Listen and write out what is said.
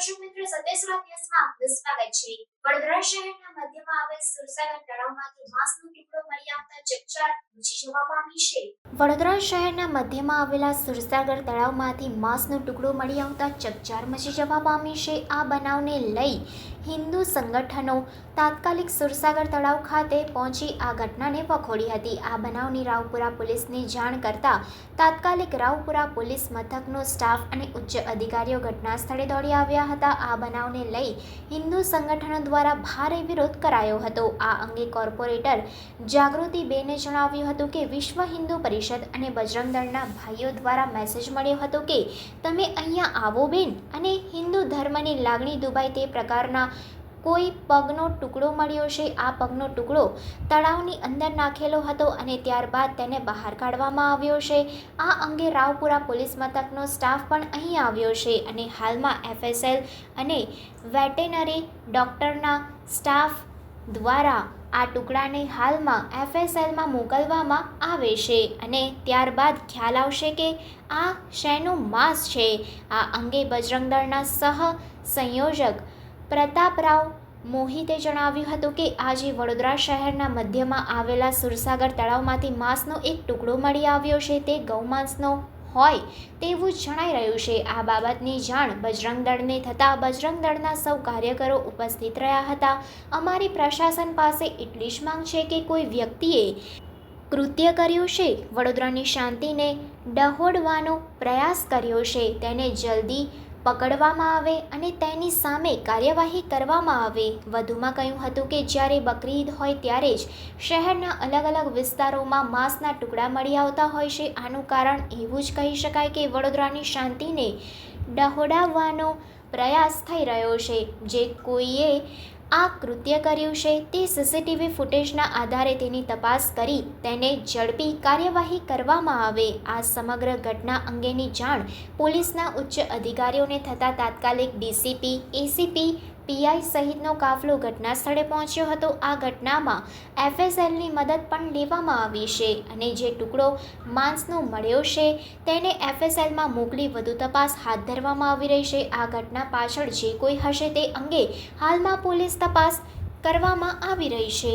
દર્શક મિત્રો સંદેશ વાક્યમાં આપનું સ્વાગત છે વડોદરા શહેરના મધ્યમાં આવેલ સુરસાગર તળાવમાંથી માંસનો ટુકડો મળી આવતા ચકચાર મચી જવા પામી છે. વડોદરા શહેરના મધ્યમાં આવેલા સુરસાગર તળાવમાંથી માંસનો ટુકડો મળી આવતા ચકચાર મચી જવા પામી છે. આ બનાવને લઈ હિન્દુ સંગઠનો તાત્કાલિક સુરસાગર તળાવ ખાતે પહોંચી આ ઘટનાને વખોડી હતી. આ બનાવની રાવપુરા પોલીસને જાણ કરતા તાત્કાલિક રાવપુરા પોલીસ મથકનો સ્ટાફ અને ઉચ્ચ અધિકારીઓ ઘટના સ્થળે દોડી આવ્યા હતા. આ બનાવને લઈ હિન્દુ સંગઠનો દ્વારા ભારે વિરોધ કરાયો હતો. આ અંગે કોર્પોરેટર જાગૃતિબેને જણાવ્યું હતું કે વિશ્વ હિન્દુ પરિષદ અને બજરંગ દળના ભાઈઓ દ્વારા મેસેજ મળ્યો હતો કે, તમે અહીંયા આવો બેન અને હિન્દુ ધર્મની લાગણી દુભાય તે પ્રકારના કોઈ પગનો ટુકડો મળ્યો છે, આ પગનો ટુકડો તળાવની અંદર નાખેલો હતો અને ત્યારબાદ તેને બહાર કાઢવામાં આવ્યો છે. આ અંગે રાવપુરા પોલીસ મથકનો સ્ટાફ પણ અહીં આવ્યો છે અને હાલમાં એફએસએલ અને વેટેનરી ડૉક્ટરના સ્ટાફ દ્વારા આ ટુકડાને હાલમાં એફએસએલમાં મોકલવામાં આવે છે અને ત્યારબાદ ખ્યાલ આવશે કે આ શેનું માંસ છે. આ અંગે બજરંગ દળના સહ સંયોજક પ્રતાપરાવ મોહિતે જણાવ્યું હતું કે આજે વડોદરા શહેરના મધ્યમાં આવેલા સુરસાગર તળાવમાંથી માંસનો એક ટુકડો મળી આવ્યો છે, તે ગૌમાંસનો હોય તેવું જણાઈ રહ્યું છે. આ બાબતની જાણ બજરંગ દળને થતાં બજરંગ દળના સૌ કાર્યકરો ઉપસ્થિત રહ્યા હતા. અમારી પ્રશાસન પાસે એટલી જ માંગ છે કે કોઈ વ્યક્તિએ કૃત્ય કર્યું છે, વડોદરાની શાંતિને ડહોડવાનો પ્રયાસ કર્યો છે. તેને જલ્દી પકડવામાં આવે અને તેની સામે કાર્યવાહી કરવામાં આવે. વધુમાં કહ્યું હતું કે જ્યારે બકરી ઈદ હોય ત્યારે જ શહેરના અલગ અલગ વિસ્તારોમાં માંસના ટુકડા મળી આવતા હોય છે. આનું કારણ એવું જ કહી શકાય કે વડોદરાની શાંતિને ડહોડાવવાનો પ્રયાસ થઈ રહ્યો છે. જે કોઈએ આ કૃત્ય કર્યું છે તે સીસીટીવી ફૂટેજના આધારે તેની તપાસ કરી તેને ઝડપી કાર્યવાહી કરવામાં આવે. આ સમગ્ર ઘટના અંગેની જાણ પોલીસના ઉચ્ચ અધિકારીઓને થતાં તાત્કાલિક ડીસીપી, એસીપી પીઆઈ સહિતનો કાફલો ઘટના સ્થળે પહોંચ્યો હતો. આ ઘટનામાં એફએસએલની મદદ પણ લેવામાં આવી છે અને જે ટુકડો માંસનો મળ્યો છે તેને એફએસએલમાં મોકલી વધુ તપાસ હાથ ધરવામાં આવી રહી છે. આ ઘટના પાછળ જે કોઈ હશે તે અંગે હાલમાં પોલીસ તપાસ કરવામાં આવી રહી છે.